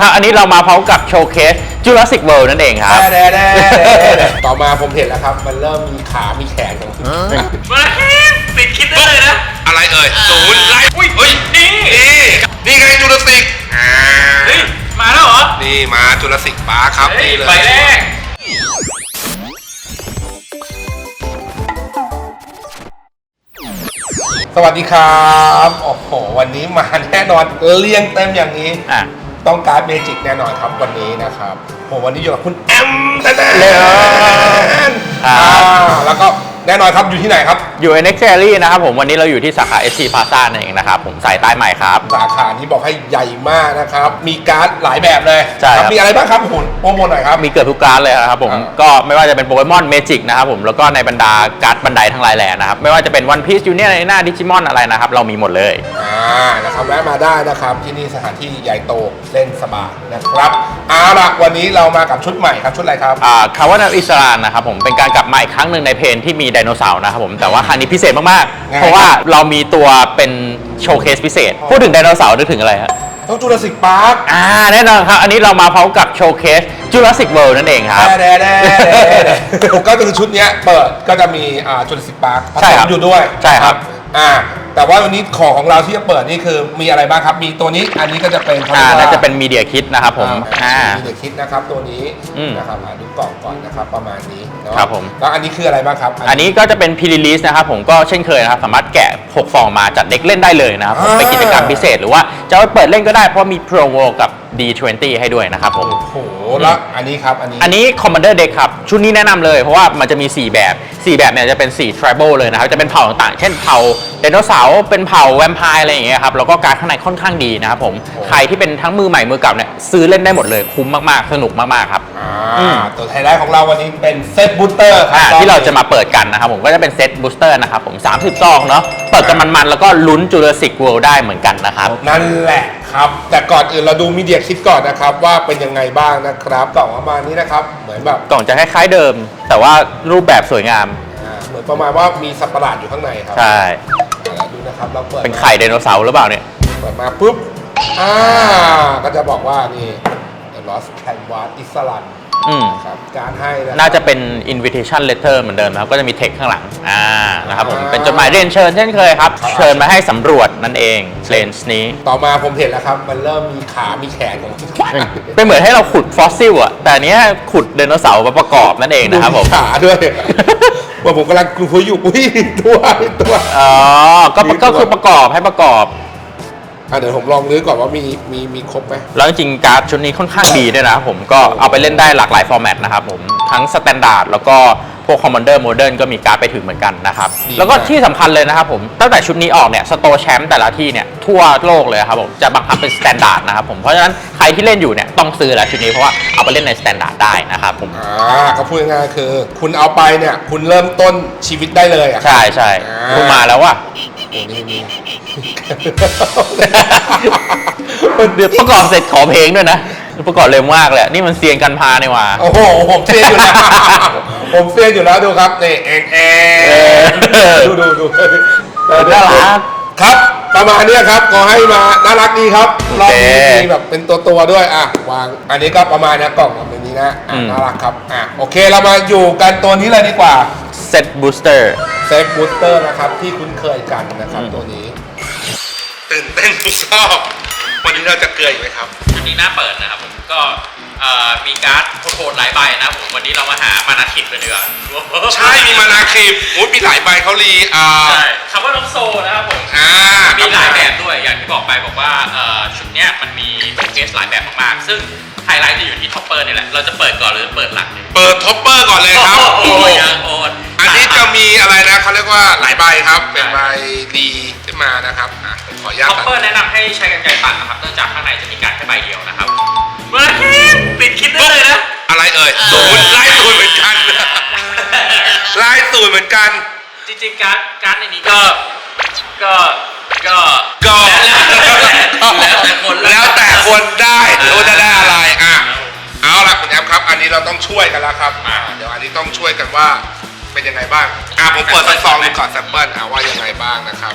ครับอันนี้เรามาพร้อมกับโชว์เคส Jurassic World นั่นเองครับแด่แด่แด่ต่อมาผมเห็นแล้วครับ มันเริ่มมีขา มีแขนของมาปิดคลิปได้เลยนะ อะไรเอ่ยศูนย์ไลท์อุ้ยเฮ้ยนี่นี่นี่ไงจุลศิกอ่าเฮ้ย มาแล้วเหรอ นี่มาจุลศิกปาร์คครับเฮ้ยนี่เลยใบแรกสวัสดีครับ โอ้โห วันนี้มาแน่นอนเรียงเต็มอย่างนี้ อะ ต้องการดเมจิกแน่นอนครับวันนี้นะครับผมวันนี้อยู่กับคุณแอมแน่เร็วๆอ่าแล้วก็ แน่นอนครับอยู่ที่ไหนครับ อยู่ NX Gallery นะครับผมวันนี้เราอยู่ที่สาขา SC Plaza นั่นเองนะครับผมสายใต้ใหม่ครับ สาขานี้บอกให้ใหญ่มากนะครับ มีการ์ดหลายแบบเลยใช่ครับ มีอะไรบ้างครับคุณโปรโมทหน่อยครับ มีเกือบทุกการดเลยครับผมอ่า ก็ไม่ว่าจะเป็นโปเกมอนเมจิกนะครับผมแล้วก็ในบรรดาการ์ดบันไดทั้งหลายแหล่นะครับ ไม่ว่าจะเป็น One Piece Junior ในหน้าดิจิมอนอะไรนะครับ เรามีหมดเลย อ่านะครับแวะมาได้นะครับที่นี่สถานที่ใหญ่โตเล่นสบายนะครับเอาล่ะวันนี้เรามากับชุดใหม่ครับชุดอะไรครับ อ่าคาวานาอิสรานนะครับผมเป็นการกลับมาอีกครั้งหนึ่งในเพลงที่มีไดโนเสาร์นะครับผมแต่ว่าครั้งนี้พิเศษมากไงๆเพราะว่าเรามีตัวเป็นโชว์เคสพิเศษ พูดถึงไดโนเสาร์นึกถึงอะไรฮะต้องจูราสสิกพาร์คอ่าแน่นอนครับ อันนี้เรามาพร้อมกับโชว์เคส Jurassic World นั่นเองครับแด่แด่แด่แด่ก็คือชุดเนี้ยเปิดก็จะมีอ่าจูราสสิกพาร์คผใช่สครัมบอยู่ด้วยใช่ครับอ่า แต่ว่าวันนี้ของของเราที่จะเปิดนี่คือมีอะไรบ้างครับ มีตัวนี้อันนี้ก็จะเป็นเขาอ่าเรียกว่าน่าจะเป็นมีเดียคิดนะครับผมอ่าอ่ามีเดคิดนะครับตัวนี้อืมนะครับอ่าดูกล่องก่อนนะครับประมาณนี้เนาะครับผม แล้วอันนี้คืออะไรบ้างครับอันนี้ก็จะเป็นพ r รีลิสนะครับผมก็เช่นเคยนะครับสามารถแกะ6ฟองมาจัดเด็กเล่นได้เลยนะครับผมอ่าเป็นกิจกรรมพิเศษหรือว่าจะเอาไปเปิดเล่นก็ได้เพราะมี Pro World กับ D20 ให้ด้วยนะครับผม โอ้โหแล้วอันนี้ครับ อันนี้ อันนี้ Commander Deck ครับ ชุดนี้แนะนำเลยเพราะว่ามันจะมี 4 แบบ 4 แบบเนี่ยจะเป็น 4 Tribal เลยนะครับ จะเป็นเผ่าต่างๆ เช่นเผ่าไดโนเสาร์เป็นเผ่าแวมไพร์อะไรอย่างเงี้ยครับ แล้วก็การดข้างในค่อนข้างดีนะครับผมใครที่เป็นทั้งมือใหม่มือเก่าเนี่ยซื้อเล่นได้หมดเลยคุ้มมากๆ สนุกมากๆครับอือ่าม ตัวไฮไลท์ของเราวันนี้เป็นเซตบูสเตอร์ครัอ่าบที่เราจะมาเปิดกันนะครับผมก็จะเป็นเซตบูสเตอร์นะครับผม30ซองเนาะเปิดกันมันๆแล้วก็ลุ้นจูเลสิกเวิลด์ได้เหมือนกันนะครับ นั่นแหละ ครับ แต่ก่อนอื่นเราดูมีเดียคิดก่อนนะครับ ว่าเป็นยังไงบ้างนะครับกล่องประมาณนี้นะครับ เหมือนแบบกล่องจะคล้ายๆเดิม แต่ว่ารูปแบบสวยงาม อ่าเหมือนประมาณว่ามีสัตว์ประหลาดอยู่ข้างในครับใช่ อ่าแล้วดูนะครับเราเปิดเป็นไข่ไดโนเสาร์หรือเปล่าเนี่ย เปิดมาปุ๊บอ่าก็จะบอกว่านี่ The Lost Canvas i s l a n d อืมครับการให้นะครับน่าจะเป็น invitation letter เหมือนเดิมนะครับ ก็จะมีเทคข้างหลัง อ่า นะครับผมอ่าเป็นจดหมายเรียนเชิญเช่นเคยครับครับ เชิญมาให้สำรวจนั่นเองเลนส์นี้ ต่อมาผมเห็นแล้วครับ มันเริ่มมีขา มีแขนของเป็นเหมือนให้เราขุดฟอสซิลอะแต่อันเนี้ยขุดไดโนเสาร์มาประกอบนั่นเองนะครับผม ขาด้วย ว่าผมกำลังกลัวอยู่อุ้ยตัวตัว อ๋อ ก็มีตัวก็คือประกอบให้ประกอบ อะเดี๋ยวผมลองลื้อก่อนว่ามีมีมีครบไหม แล้วจริงๆการ์ดชุดนี้ค่อนข้างดีด้วยนะครับผมก็เอาไปเล่นได้หลากหลายฟอร์แมตนะครับผมทั้งสแตนดาร์ดแล้วก็พวกคอมมานเดอร์โมเดิร์นก็มีการ์ดไปถึงเหมือนกันนะครับแล้วก็ที่สำคัญเลยนะครับผมตั้งแต่ชุดนี้ออกเนี่ยสโตแชมป์แต่ละที่เนี่ยทั่วโลกเลยครับผมจะบังคับเป็นสแตนดาร์ดนะครับผมเพราะฉะนั้นใครที่เล่นอยู่เนี่ยต้องซื้อแหละชุดนี้เพราะว่าเอาไปเล่นในสแตนดาร์ดได้นะครับผมอ่าก็พูดง่ายๆคือ คุณเอาไปเนี่ย คุณเริ่มต้นชีวิตได้เลยอะ ใช่ใช่อ่า คุณมาแล้วว่ะ โอ้นี่นี่เดี๋ยวประกอบเสร็จขอเพลงด้วยนะ ประกอบเร็วมากเลยนี่มันเซียนกันพาในว่า โอ้โห ผมเซียนอยู่แล้ว ผมเซียนอยู่แล้วดูครับนี่เอ็นเอ็เออดูดูดูน่ารักครับ ประมาณเนี้ยครับก็ให้มาน่ารักดีครับโอรอบเคนี้มีแบบเป็นตัวตัวๆด้วยอะวาง อันนี้ก็ประมาณเนี้ยกล่องแบบ นี้นะอะอืม น่ารักครับอะโอเคเรามาอยู่กันตัวนี้เลยดีกว่าเซตบูสเตอร์ เซฟบูสเตอร์นะครับที่คุ้นเคยกันนะครับตัวนี้ ตื่นเต้นทุกรอบวันนี้เราจะเกลืออีกไหมครับ ชุดนี้น่าเปิดนะครับผมก็เอ่อมีการ์ดโคตรหลายใบนะครับผมวันนี้เรามาหามานาคิดกันดีกว่าใช่มีมานาครีมมุ้ยมีหลายใบเขารีอ่าใช่คำว่าน้องโซนะครับผม อ่ามีหลายแบบด้วยอย่างที่บอกไปบอกว่าเอ่อชุดเนี้ยมันมีเคสหลายแบบมากๆ ซึ่ง ไฮไลท์จะอยู่ที่ท็อปเปอร์นี่แหละ เราจะเปิดก่อนหรือเปิดหลังเนี่ยเปิดท็อปเปอร์ก่อนเลยครับโอ้โหยังโอนอันนี้จะมีอะไรนะเขาเรียกว่าหลายใบครับ เป็นใบดีขึ้นมานะครับอะผมขออนุญาตท็อปตัด เปอร์แนะนำให้ใช้กันไกรตัดนะครับเนื่องจากข้างในจะมีการแค่ใบเดียวนะครับมาคิดปิดคลิปได้เลยนะ อะไรเอ่ยศูนย์ไล่ศูนย์เหมือนกันไล่ศูนย์เหมือนกัน จริงๆการ์ดการ์ดในนี้ก็ ก็ ก็ก็ แล้วแต่คน แล้วแต่คนได้หรือว่าจะได้ เราต้องช่วยกันแล้วครับอ่าเดี๋ยวอันนี้ต้องช่วยกันว่าเป็นยังไงบ้างอะผมเปิดสักซองดูก่อนแซมเปิลอะว่ายังไงบ้างนะครับ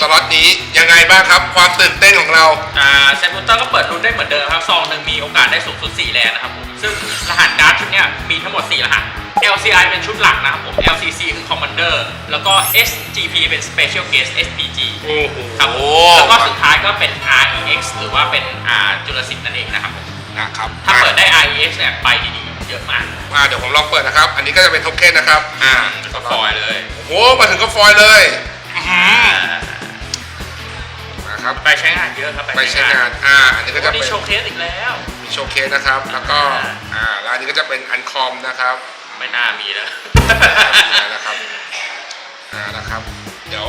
สล็อตนี้ยังไงบ้างครับ ความตื่นเต้นของเรา อ่าเซนบูเตอร์ก็เปิดรุ่นได้เหมือนเดิมครับซองหนึ่งมีโอกาสได้สูงสุด 4 แลนนะครับผมซึ่งรหัสการ์ดชุดเนี้ยมีทั้งหมด 4 รหัส LCI เป็นชุดหลักนะครับผม LCC คือ Commander แล้วก็ SGP เป็น Special Guest SPG โอ้โหครับผมแล้วก็สุดท้ายก็เป็น REX หรือว่าเป็นอ่าจุลศิษย์นั่นเองนะครับผมนะครับถ้าเปิดได้ REX เนี่ยไปดีๆ เยอะมากอ่าเดี๋ยวผมลองเปิดนะครับ อันนี้ก็จะเป็นโทเค็นนะครับ อ่าก็ฟอยล์เลยโอ้โหมาถึงก็ฟอยล์เลยอื้อหือนะครับไปใช้งานเยอะครับไปใช้งาน อ่า อันนี้ก็จะวันเป็นี้นโชว์เคสอีกแล้ว มีโชว์เคสนะครับ แล้วก็ อ่าแล้วอันนี้ก็จะเป็นอันคอมนะครับ ไม่น่ามีแล้วนะครับ อ่า นะครับ เดี๋ยว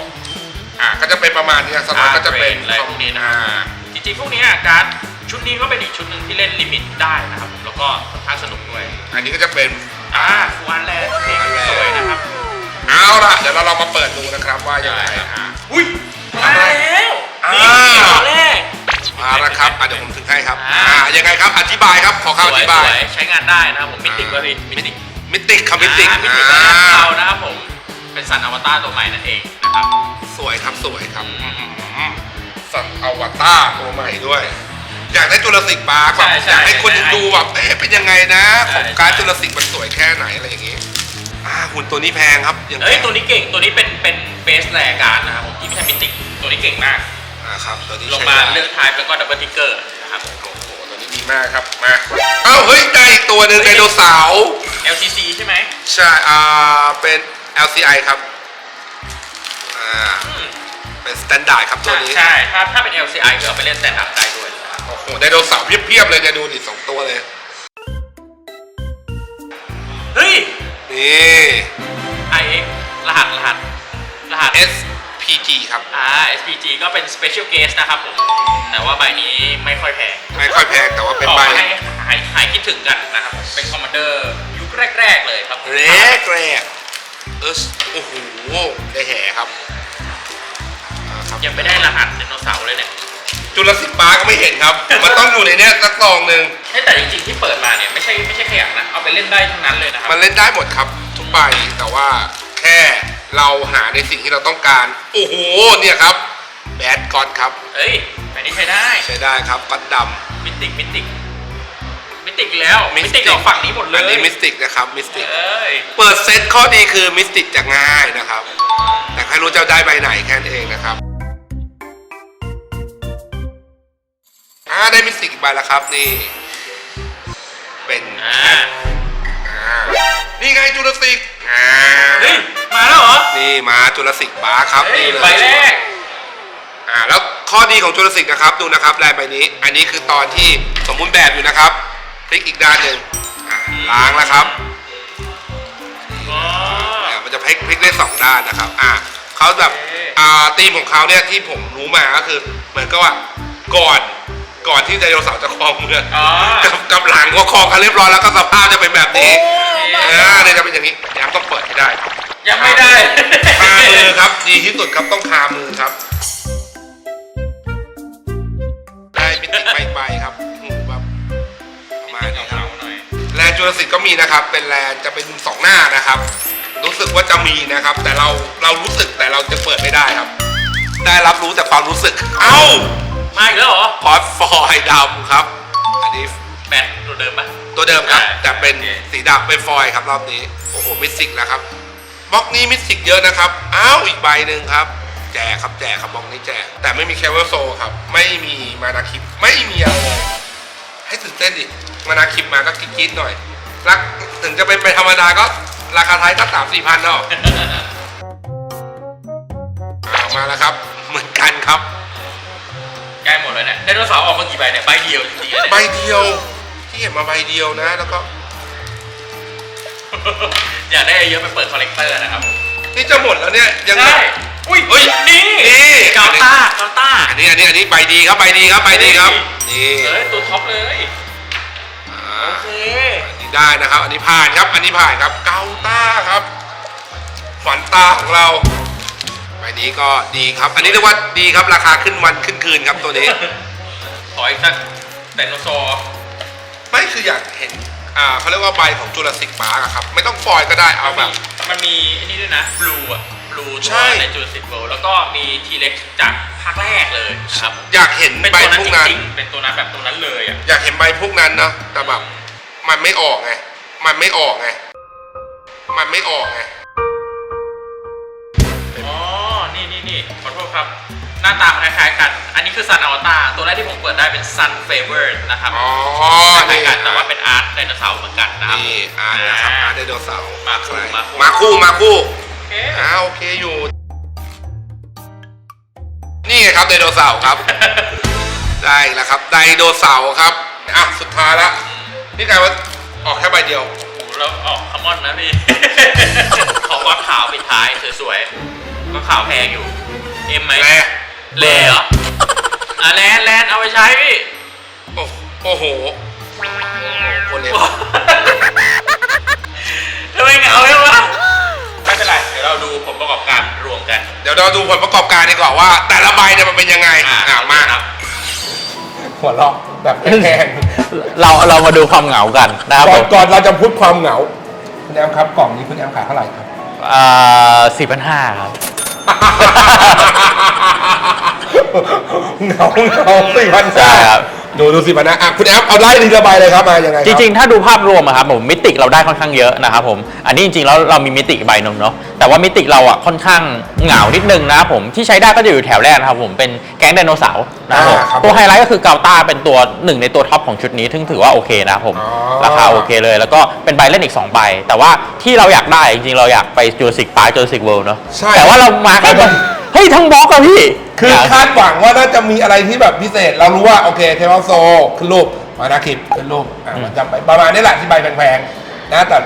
อ่า ก็จะเป็นประมาณนี้นะสล็อตก็จะเป็นอะไรพวกนี้นะอ่าจริงๆพวกเนี้ยการ์ด ชุดนี้ก็เป็นอีกชุดหนึ่งที่เล่นลิมิตได้นะครับผมแล้วก็ค่อนข้างสนุกด้วยอันนี้ก็จะเป็น อ่าฟูอันแลนด์เพลงสวยนะครับเอาล่ะ เดี๋ยวเราลองมาเปิดดูนะครับว่ายังไงได้ครับอ่าอุ้ยมาแล้วอ่านี่ตอนแรกมาแล้วครับอะเดี๋ยวผมถึงให้ครับอ่าอ่ายังไงครับอธิบายครับขอสคำอวยธิสบายวยใช้งานได้นะครับผมมิติกว่าพี่มิติกมิติกครับมิติกอ่ามิติกอ่าเรานะครับผมเป็นสันอวตารตัวใหม่นั่นเองนะครับสวยครับสวยครับอืมสัตว์อวตารตัวใหม่ด้วย อยากได้จุลศิษย์ปาร์คแบบใช่ใช่อยากให้คนใช่ดูแบบเอ๊ะเป็นยังไงนะ ใช่ ของการใช่จุลศิษย์มันสวยแค่ไหนอะไรอย่างงี้อ่าหุ่นตัวนี้แพงครับยังเอ้ยแพงตัวนี้เก่งตัวนี้เป็นเป็นเบสแรการ์ดนะครับผมที่ไม่ใช่มิติกตัวนี้เก่งมาก อ่าครับตัวนี้ลงใช้มาได้เลือกทายแล้วก็ดับเบิลทิกเกอร์นะครับผมโอ้โหตัวนี้ดีมากครับมาเอ้าเฮ้ยได้อีกตัวหนึ่งไดโนเสาร์ LCC ใช่ไหมใช่อ่าเป็น LCI ครับอ่าอืมเป็นสแตนดาร์ดครับตัวนี้ ใช่ถ้าถ้าเป็น LCI ก็เอาไปเล่นแต่ดับได้ด้วยนะครับ โอ้โหไดโนเสาร์เพียบๆเลยเนี่ยดูดิสองตัวเลย เฮ้ย นี่ IX รหัสรหัสรหัส SPG ครับ อ่า SPG ก็เป็น Special Guest นะครับผม แต่ว่าใบนี้ไม่ค่อยแพงไม่ค่อยแพงแต่ว่าเป็นออกใบมาให้หายหายคิดถึงกันนะครับผมเป็นคอมมานเดอร์ยุคแรก ๆ เลยครับแรกแรกเออโอ้โหได้แห่ครับอ่าครับยังไม่ได้รหัสไดโนเสาร์เลยเนี่ย จุลศิษย์ปาร์คก็ไม่เห็นครับ มันต้องอยู่ในเนี้ยสักซองหนึ่งเฮ้ยแต่จริงๆที่เปิดมาเนี่ยไม่ใช่ไม่ใช่แค่อย่างนะเอาไปเล่นได้ทั้งนั้นเลยนะครับ มันเล่นได้หมดครับ ทุกใบแต่ว่าแค่เราหาในสิ่งที่เราต้องการ โอ้โหเนี่ยครับแบดกอนครับเอ้ยอันนี้ใช้ได้ใช้ได้ครับปัดดำมิติกมิติกมิติกแล้ว มิติก Mystic ออกฝั่งนี้หมดเลยอันนี้มิสติกนะครับมิสติกเอ้ยเปิดเซตข้อดีคือมิสติกจะง่ายนะครับ แต่ใครรู้จะได้ใบไหนแค่นั้นเองนะครับ อ่าได้มิสติกอีกใบแล้วครับนี่ เป็นอ่าอ่านี่ไงจุลศิษย์อ่าเฮ้ยมาแล้วเหรอนี่มาจุลศิษย์บาร์ครับเฮ้ยนี่เลย ใบแรก อ่าแล้วข้อดีของจุลศิษย์นะครับดูนะครับลายใบนี้ อันนี้คือตอนที่สมบูรณ์แบบอยู่นะครับพลิกอีกด้านหนึ่งอ่าล้างแล้วครับอ๋ออ่ามันจะพลิกพลิกได้สองด้านนะครับอ่าเขาแบบโอเคอ่าธีมของเขาเนี่ยที่ผมรู้มาก็คือ เหมือนกับว่าก่อน ก่อนที่ไดโนเสาร์จะครองเมืองอ๋อ กับกับหลังก็ครองกันเรียบร้อยแล้วก็สภาพจะเป็นแบบนี้โอ้อ่าเนี่ยจะเป็นอย่างนี้ยามต้องเปิดให้ได้ครับยังไม่ได้ คามือครับ ดีที่สุดครับต้องคามือครับ ได้มิติใบใบครับหูแบบประมาณนี้ครับหน่อยแลนด์จุลศิษย์ก็มีนะครับ เป็นแลนด์จะเป็นสองหน้านะครับ รู้สึกว่าจะมีนะครับ แต่เราเรารู้สึกแต่เราจะเปิดไม่ได้ครับ ได้รับรู้แต่ความรู้สึก เอ้า มาอีกแล้วเหรอ พอดฟอยล์ดำครับ อันนี้แบตตัวเดิมปะ ตัวเดิมครับ อ่าแต่เป็นโอเค สีดำเป็นฟอยล์ครับรอบนี้ โอ้โห มิสซิกแล้วครับบล็อกนี้มิสซิกเยอะนะครับ อ้าว อีกใบหนึ่งครับ แจกครับแจกครับบล็อกนี้แจก แต่ไม่มีแคเวอร์โซครับ ไม่มีมานาคิปไม่มีอะไรเลย ให้ตื่นเต้นดิ มานาคิปมาก็กรี๊ดๆหน่อยรักถึงจะเป็นไปธรรมดาก็ ราคาไทยก็สามสี่พันเนาะเอามาแล้วครับ เหมือนกันครับใกล้หมด แล้วเนี่ยไดโนเสาร์ออกมากี่ใบเนี่ยใบเดียวจริงๆเนี่ยใบเดียวที่เห็นมาใบเดียวนะ แล้วก็อยากได้เยอะไปเปิดคอลเลกเตอร์นะครับผมนี่จะหมดแล้วเนี่ยยังใช่อุ้ยเฮ้ยนี่นี่กาตากาตาอันนี้อันนี้อันนี้ใบดีครับใบดีครับใบดีครับนี่เอ้ยตัวท็อปเลยอ่าโอเคอันนี้ได้นะครับ อันนี้ผ่านครับ อันนี้ผ่านครับเกาต้าครับ ฝันตาของเรา ใบนี้ก็ดีครับ อันนี้เรียกว่าดีครับราคาขึ้นวันขึ้นคืนครับตัวนี้ ขออีกสักไดโนเสาร์ไม่คืออยากเห็น อ่าเขาเรียกว่าใบของจุลศิษย์ปาร์คครับ ไม่ต้องฟอยล์ก็ได้เอาแบบ มันมีอันนี้ด้วยนะบลูอะบลูลูตัใช่วในจูสิตเวิลด์แล้วก็มีทีเล็กจากภาคแรกเลยนะครับอยากเห็นเป็นใบตัวนั้นพวจกนั้น ริงๆเป็นตัวนั้นแบบตัวนั้นเลยอะอยากเห็นใบพวกนั้นนะแต่แบบมันไม่ออกไง มันไม่ออกไง มันไม่ออกไง หน้าตามันคล้ายๆกัน อันนี้คือซันอวตารตัวแรกที่ผมเปิดได้เป็นซันเฟเวอร์นะครับอ๋อคล้ายๆกันนี่แต่ว่าเป็นอาร์ตไดโนเสาร์เหมือนกันนะครับ นี่อาร์ตนะครับอาร์ตไดโนเสาร์มาคู่ใช่มาคู่ มาคู่มาคู่โอเคอ่าโอเคอยู่ นี่ไงครับไดโนเสาร์ครับ ได้แล้วครับไดโนเสาร์ครับอะสุดท้ายละนี่กลายว่าออกแค่ใบเดียวโอ้โหแล้วออกคอมมอนนะพี่ขอก้อนขาวปิดท้ายสวยๆก็ขาวแพงอยู่ เอ็มไหมแร่ เลเหรออะแลนแลนเอาไปใช้พี่ โอ้โอ้โหคนเนี้ยทำไมเหงาเลยวะไม่เป็นไร เดี๋ยวเราดูผลประกอบการรวมกันเดี๋ยวเราดูผลประกอบการดีกว่าว่า แต่ละใบเนี่ยมันเป็นยังไงอ่าอ่ามาครับ หัวเราะแบบแห้งเราเรามาดูความเหงากันนะครับๆก่ผอนมก่อนเราจะพูดความเหงา คุณแอมครับกล่องนี้คุณแอมขายเท่าไหร่ครับ อ่าสี่พันห้าครับ เหงาเหงาสี่พันใช่ครับ ดูดูสิพันนะอะคุณแอมเอาไล่ทีละใบเลยครับมายังไงคจบ ริงๆ ถ้าดูภาพรวมอะครับผมมิติเราได้ค่อนข้างเยอะนะครับผม อันนี้จริงๆ แล้วเรามีมิติใบหนึ่งเนาะ แต่ว่ามิติเราอะค่อนข้างเหงานิดนึงนะครับผม ที่ใช้ได้ก็จะอยู่แถวแรกนะครับผม เป็นแก๊งไดโนเสาร์นะครับผม อ่าครับตัวไฮไลท์ก็คือเกาต้าเป็นตัวหนึ่งในตัวท็อปของชุดนี้ซึ่งถือว่าโอเคนะครับผม อ๋อ ราคาโอเคเลย แล้วก็เป็นใบเล่นอีก2ใบ แต่ว่าที่เราอยากได้จริงๆ เราอยากไปจูสิกปาร์จูสิกเวิลด์เนาะ ใช่แต่ว่าเรามาแค่แบบเฮ้ยทั้งบล็อกอะพี่ คืออยากคาดหวังว่าน่าจะมีอะไรที่แบบพิเศษ เรารู้ว่าโอเคเทมโซขึ้นรูปมานาคิปขึ้นรูปอะมันจะไปประมาณนี้แหละที่ใบแพงๆนะแต่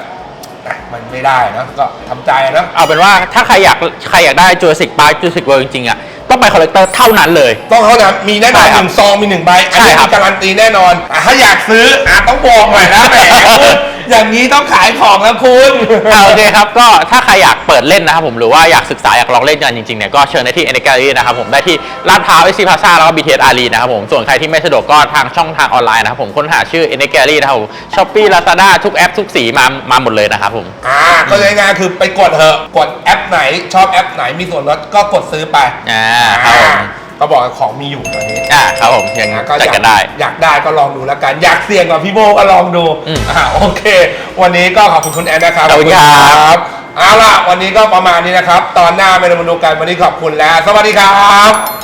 อะมันไม่ได้นะก็ทำใจนะเอาเป็นว่าถ้าใครอยากใครอยากได้จูสิกปาร์จูสิกเวิลด์จริงๆอะต้องไปคอลเลกเตอร์เท่านั้นเลย ต้องเขานะมีแน่นอนใช่หครับนึ่งซองมีหนึ่งใบอันใช่นี้ครัมีบการันตีแน่นอนอะถ้าอยากซื้ออะต้องบอกหน่อยนะแหมคุณ อย่างนี้ต้องขายของแล้วคุณ อ่าโอเคครับก็ถ้าใครอยากเปิดเล่นนะครับผมหรือว่าอยากศึกษาอยากลองเล่นกันจริงๆเนี่ยก็เชิญได้ที่เอเนกาลีนะครับผมได้ที่ลาดพร้าวเอซีพาซาแล้วก็ BTS อารีนะครับผมส่วนใครที่ไม่สะดวกก็ทางช่องทางออนไลน์นะครับผมค้นหาชื่อเอเนกาลีนะครับผมช้อปปี้ลาซาด้าทุกแอปทุกสีมามาหมดเลยนะครับผมอ่าก็เลยง่ายๆคือไปกดเถอะกดแอปไหนชอบแอปไหนมีส่วนลดก็กดซื้อไปอ่าครับผม ก็บอกว่าของมีอยู่ตอนนี้อ่าครับผมยังอะก็จัดอยากกันได้ อยากได้ก็ลองดูแล้วกัน อยากเสี่ยงกับพี่โบก็ลองดูอืมอ่าโอเค วันนี้ก็ขอบคุณคุณแอนนะครับขอบคุณครับ บเอาล่ะวันนี้ก็ประมาณนี้นะครับ ตอนหน้าไม่ได้มาดูกันวันนี้ขอบคุณแล้ว สวัสดีครับ